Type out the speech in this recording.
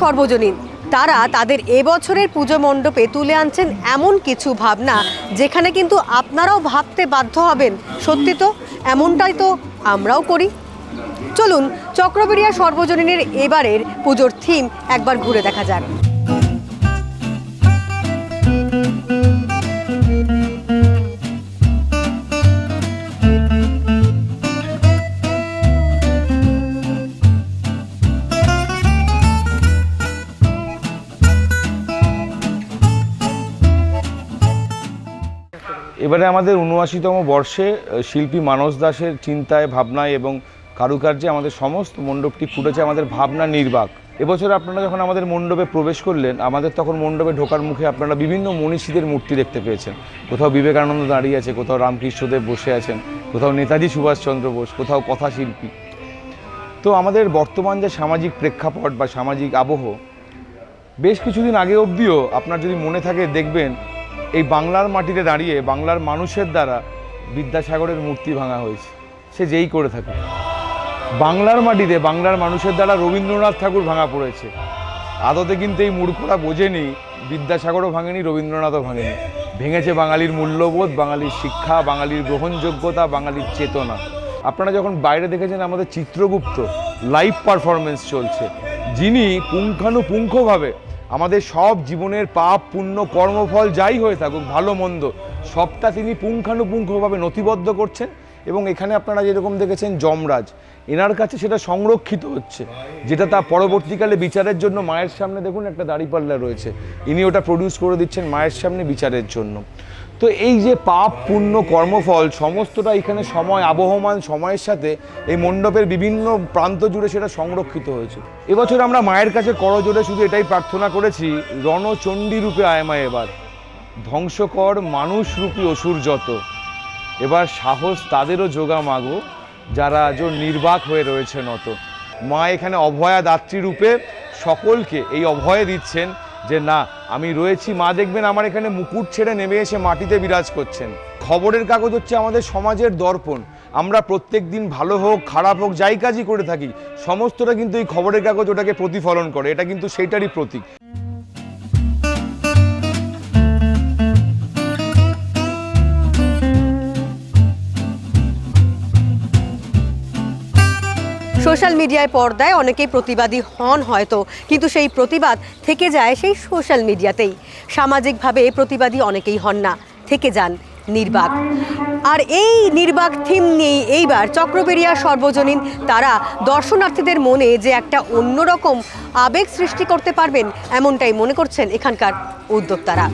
সর্বজনীন। তারা তাদের এবছরের পুজো মণ্ডপে তুলে আনছেন এমন কিছু ভাবনা, যেখানে কিন্তু আপনারাও ভাবতে বাধ্য হবেন। সত্যি তো, এমনটাই তো আমরাও করি। চলুন, চক্রবেড়িয়া সর্বজনীনের এবারের পুজোর থিম একবার ঘুরে দেখা যাক। এবারে আমাদের উনআশিতম বর্ষে শিল্পী মানস দাসের চিন্তায়, ভাবনায় এবং কারুকার্যে আমাদের সমস্ত মণ্ডপটি ফুটেছে আমাদের ভাবনা নির্বাক। এবছর আপনারা যখন আমাদের মণ্ডপে প্রবেশ করলেন, আমাদের তখন মণ্ডপে ঢোকার মুখে আপনারা বিভিন্ন মনীষীদের মূর্তি দেখতে পেয়েছেন। কোথাও বিবেকানন্দ দাঁড়িয়ে আছে, কোথাও রামকৃষ্ণদেব বসে আছেন, কোথাও নেতাজি সুভাষচন্দ্র বোস, কোথাও কথাশিল্পী তো আমাদের বর্তমান যে সামাজিক প্রেক্ষাপট বা সামাজিক আবহ, বেশ কিছুদিন আগে অবধিও আপনার যদি মনে থাকে দেখবেন এই বাংলার মাটিতে দাঁড়িয়ে বাংলার মানুষের দ্বারা বিদ্যাসাগরের মূর্তি ভাঙা হয়েছে। সে যেই করে থাকে বাংলার মাটিতে বাংলার মানুষের দ্বারা রবীন্দ্রনাথ ঠাকুর ভাঙা পড়েছে। আদতে কিন্তু এই মূর্খরা বোঝেনি, বিদ্যাসাগরও ভাঙেনি, রবীন্দ্রনাথও ভাঙেনি। ভেঙেছে বাঙালির মূল্যবোধ, বাঙালির শিক্ষা, বাঙালির গ্রহণযোগ্যতা, বাঙালির চেতনা। আপনারা যখন বাইরে দেখেছেন আমাদের চিত্রগুপ্ত লাইভ পারফরমেন্স চলছে। যিনি পুঙ্খানুপুঙ্খভাবে আমাদের সব জীবনের পাপ, পুণ্য, কর্মফল যাই হয়ে থাকুক, ভালো, মন্দ, সবটা তিনি পুঙ্খানুপুঙ্খভাবে নথিবদ্ধ করছেন এবং এখানে আপনারা যেরকম দেখেছেন যমরাজ, এনার কাছে সেটা সংরক্ষিত হচ্ছে, যেটা তা পরবর্তীকালে বিচারের জন্য মায়ের সামনে, দেখুন একটা দাড়িপাল্লা রয়েছে, ইনি ওটা প্রডিউস করে দিচ্ছেন মায়ের সামনে বিচারের জন্য। তো এই যে পাপ, পুণ্য, কর্মফল, সমস্তটা এখানে সময় আবহমান সময়ের সাথে এই মণ্ডপের বিভিন্ন প্রান্ত জুড়ে সেটা সংরক্ষিত হয়েছে। এবছর আমরা মায়ের কাছে করজোড়ে শুধু এটাই প্রার্থনা করেছি, রণচণ্ডী রূপে আয়মা এবার। ধ্বংসকর মানুষ রূপী অসুর যত, এবার সাহস তাদেরও যোগা মাগো যারা আজও নির্বাক হয়ে রয়েছে নত মা এখানে অভয়া দাত্রী রূপে সকলকে এই অভয় দিচ্ছেন যে না, আমি রয়েছি, মা দেখবেন আমার এখানে মুকুট ছেড়ে নেমে এসে মাটিতে বিরাজ করছেন। খবরের কাগজ হচ্ছে আমাদের সমাজের দর্পণ। আমরা প্রত্যেক দিন ভালো হোক, খারাপ হোক, যাই কাজই করে থাকি, সমস্তটা কিন্তু এই খবরের কাগজ ওটাকে প্রতিফলন করে। এটা কিন্তু সেইটারই প্রতীক। সোশ্যাল মিডিয়ায় পর্দায় অনেকেই প্রতিবাদী হন হয়তো, কিন্তু সেই প্রতিবাদ থেকে যায় সেই সোশ্যাল মিডিয়াতেই। সামাজিকভাবে প্রতিবাদী অনেকেই হন না, থেকে যান নির্বাক। আর এই নির্বাক থিম নিয়েই এইবার চক্রবেরিয়া সর্বজনীন তারা দর্শনার্থীদের মনে যে একটা অন্যরকম আবেগ সৃষ্টি করতে পারবেন, এমনটাই মনে করছেন এখানকার উদ্যোক্তারা।